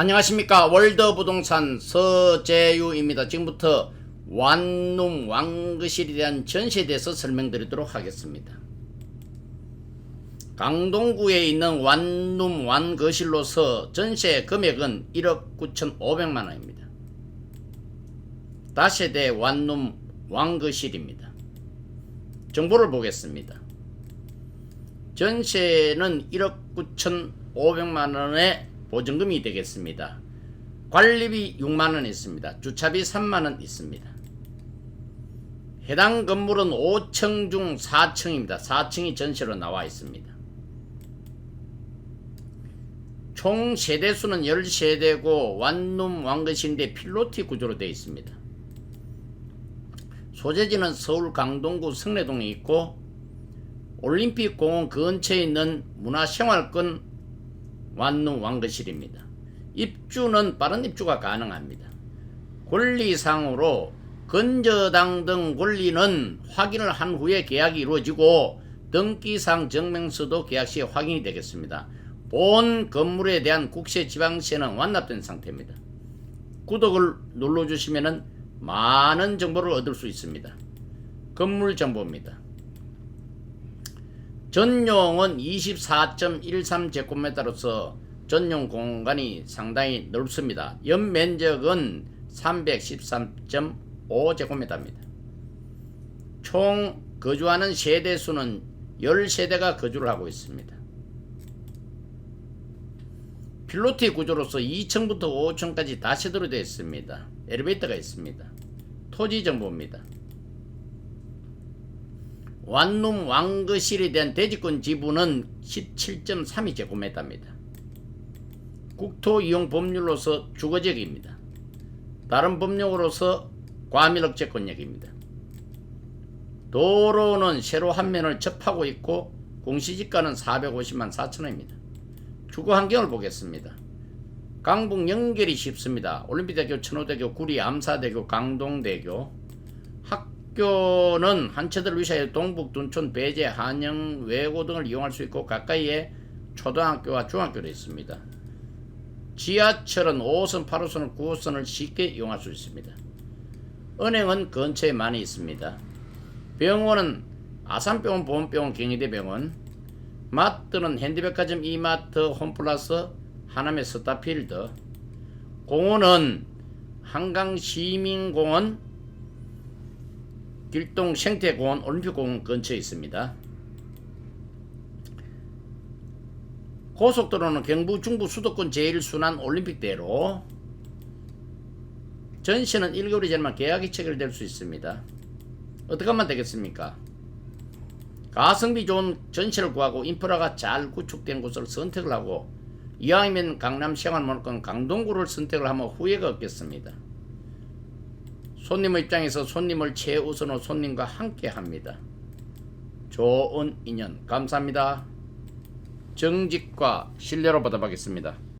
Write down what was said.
안녕하십니까 월드부동산 서재유입니다. 지금부터 완룸 왕거실에 대한 전시에 대해서 설명드리도록 하겠습니다. 강동구에 있는 완룸 왕거실로서 전세 금액은 1억 9,500만 원입니다. 다세대 완룸 왕거실입니다. 정보를 보겠습니다. 전세는 1억 9,500만 원의 보증금이 되겠습니다. 관리비 6만 원 있습니다. 주차비 3만 원 있습니다. 해당 건물은 5층 중 4층입니다. 4층이 전세로 나와 있습니다. 총 세대수는 10세대고 완룸 왕거실인데 필로티 구조로 되어 있습니다. 소재지는 서울 강동구 성내동에 있고 올림픽 공원 근처에 있는 문화생활권 완룸 왕거실입니다. 입주는 빠른 입주가 가능합니다. 권리상으로 건저당 등 권리는 확인을 한 후에 계약이 이루어지고 등기상 증명서도 계약 시에 확인이 되겠습니다. 본 건물에 대한 국세 지방세는 완납된 상태입니다. 구독을 눌러주시면 많은 정보를 얻을 수 있습니다. 건물 정보입니다. 전용은 24.13제곱미터로서 전용 공간이 상당히 넓습니다. 연면적은 313.5제곱미터입니다. 총 거주하는 세대 수는 10세대가 거주를 하고 있습니다. 필로티 구조로서 2층부터 5층까지 다세대로 되어 있습니다. 엘리베이터가 있습니다. 토지 정보입니다. 완룸 왕거실에 대한 대지권 지분은 17.32제곱미터입니다. 국토 이용 법률로서 주거지역입니다. 다른 법령으로서 과밀억제권역입니다. 도로는 세로 한 면을 접하고 있고 공시지가는 450만 4천원입니다. 주거 환경을 보겠습니다. 강북 연결이 쉽습니다. 올림픽대교, 천호대교, 구리, 암사대교, 강동대교. 학교는 한체들 위시하여 동북, 둔촌, 배제, 한영, 외고 등을 이용할 수 있고 가까이에 초등학교와 중학교도 있습니다. 지하철은 5호선, 8호선을 9호선을 쉽게 이용할 수 있습니다. 은행은 근처에 많이 있습니다. 병원은 아산병원, 보험병원, 경희대병원, 마트는 핸디백화점, 이마트, 홈플러스, 하남의 스타필드, 공원은 한강시민공원, 길동 생태공원, 올림픽공원 근처에 있습니다. 고속도로는 경부 중부 수도권 제1순환 올림픽대로 전시는 1개월이 지나면 계약이 체결될 수 있습니다. 어떻게 하면 되겠습니까? 가성비 좋은 전시를 구하고 인프라가 잘 구축된 곳을 선택을 하고 이왕이면 강남 생활문화권 강동구를 선택을 하면 후회가 없겠습니다. 손님의 입장에서 손님을 최우선으로 손님과 함께 합니다. 좋은 인연 감사합니다. 정직과 신뢰로 보답하겠습니다.